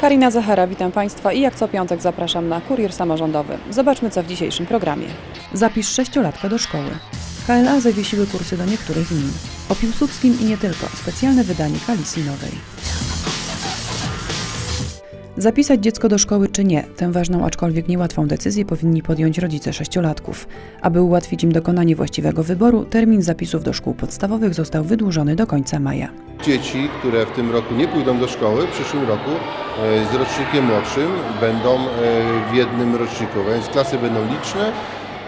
Karina Zachara, witam Państwa i jak co piątek zapraszam na Kurier Samorządowy. Zobaczmy co w dzisiejszym programie. Zapisz sześciolatka do szkoły. W HLA zawiesiły kursy do niektórych gmin. O Piłsudskim i nie tylko. Specjalne wydanie Kalisji Nowej. Zapisać dziecko do szkoły czy nie, tę ważną, aczkolwiek niełatwą decyzję powinni podjąć rodzice sześciolatków. Aby ułatwić im dokonanie właściwego wyboru, termin zapisów do szkół podstawowych został wydłużony do końca maja. Dzieci, które w tym roku nie pójdą do szkoły, w przyszłym roku e, z rocznikiem młodszym będą e, w jednym roczniku, więc klasy będą liczne.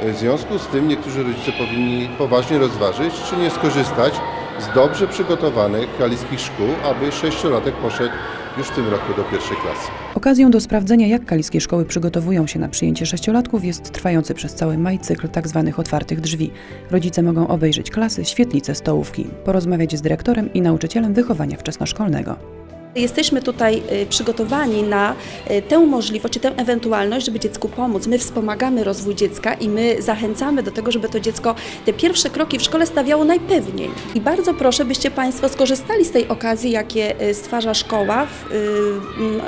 E, W związku z tym niektórzy rodzice powinni poważnie rozważyć, czy nie skorzystać z dobrze przygotowanych kaliskich szkół, aby sześciolatek poszedł już w tym roku do pierwszej klasy. Okazją do sprawdzenia, jak kaliskie szkoły przygotowują się na przyjęcie sześciolatków jest trwający przez cały maj cykl tzw. otwartych drzwi. Rodzice mogą obejrzeć klasy, świetlice, stołówki, porozmawiać z dyrektorem i nauczycielem wychowania wczesnoszkolnego. Jesteśmy tutaj y, przygotowani na y, tę możliwość, czy tę ewentualność, żeby dziecku pomóc. My wspomagamy rozwój dziecka i my zachęcamy do tego, żeby to dziecko te pierwsze kroki w szkole stawiało najpewniej. I bardzo proszę, byście Państwo skorzystali z tej okazji, jakie y, stwarza szkoła,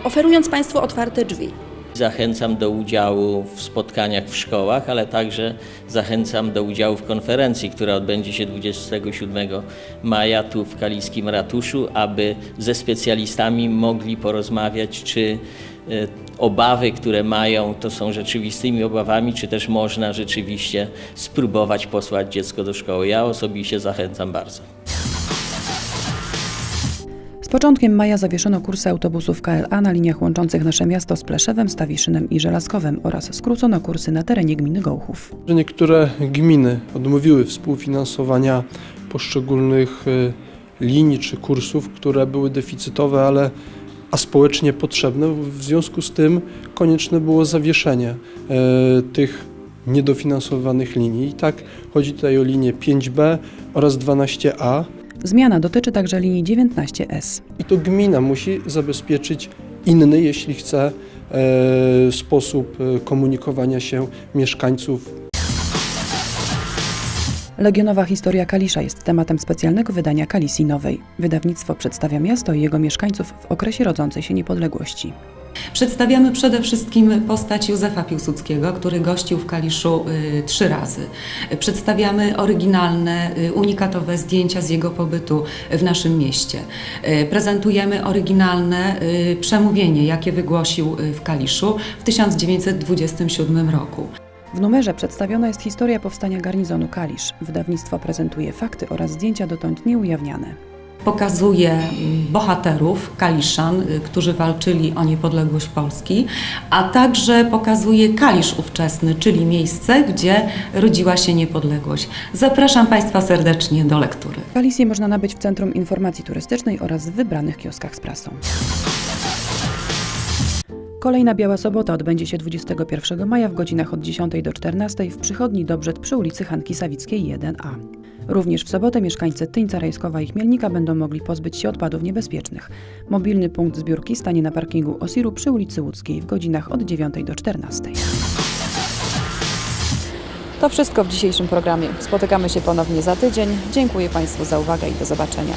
oferując Państwu otwarte drzwi. Zachęcam do udziału w spotkaniach w szkołach, ale także zachęcam do udziału w konferencji, która odbędzie się 27 maja tu w Kaliskim Ratuszu, aby ze specjalistami mogli porozmawiać, czy e, obawy, które mają, to są rzeczywistymi obawami, czy też można rzeczywiście spróbować posłać dziecko do szkoły. Ja osobiście zachęcam bardzo. Początkiem maja zawieszono kursy autobusów KLA na liniach łączących nasze miasto z Pleszewem, Stawiszynem i Żelazkowem oraz skrócono kursy na terenie gminy Gołchów. niektóre gminy odmówiły współfinansowania poszczególnych y, linii czy kursów, które były deficytowe, ale a społecznie potrzebne. W związku z tym konieczne było zawieszenie e, tych niedofinansowanych linii. I tak chodzi tutaj o linię 5B oraz 12A. Zmiana dotyczy także linii 19S. I to gmina musi zabezpieczyć inny, jeśli chce, e, sposób e, komunikowania się mieszkańców Legionowa historia Kalisza jest tematem specjalnego wydania Kalisji Nowej. Wydawnictwo przedstawia miasto i jego mieszkańców w okresie rodzącej się niepodległości. Przedstawiamy przede wszystkim postać Józefa Piłsudskiego, który gościł w Kaliszu y, trzy razy. Przedstawiamy oryginalne, y, unikatowe zdjęcia z jego pobytu w naszym mieście. Y, prezentujemy oryginalne przemówienie, jakie wygłosił w Kaliszu w 1927 roku. W numerze przedstawiona jest historia powstania garnizonu Kalisz. Wydawnictwo prezentuje fakty oraz zdjęcia dotąd nieujawniane. Pokazuje bohaterów, Kaliszan, y, którzy walczyli o niepodległość Polski, a także pokazuje Kalisz ówczesny, czyli miejsce, gdzie rodziła się niepodległość. Zapraszam Państwa serdecznie do lektury. Kalisję można nabyć w Centrum Informacji Turystycznej oraz w wybranych kioskach z prasą. Kolejna Biała Sobota odbędzie się 21 maja w godzinach od 10 do 14 w przychodni Dobrzet przy ulicy Hanki Sawickiej 1A. Również w sobotę mieszkańcy Tyńca, Rejskowa i Chmielnika będą mogli pozbyć się odpadów niebezpiecznych. Mobilny punkt zbiórki stanie na parkingu Osiru przy ulicy Łódzkiej w godzinach od 9 do 14. To wszystko w dzisiejszym programie. Spotykamy się ponownie za tydzień. Dziękuję Państwu za uwagę i do zobaczenia.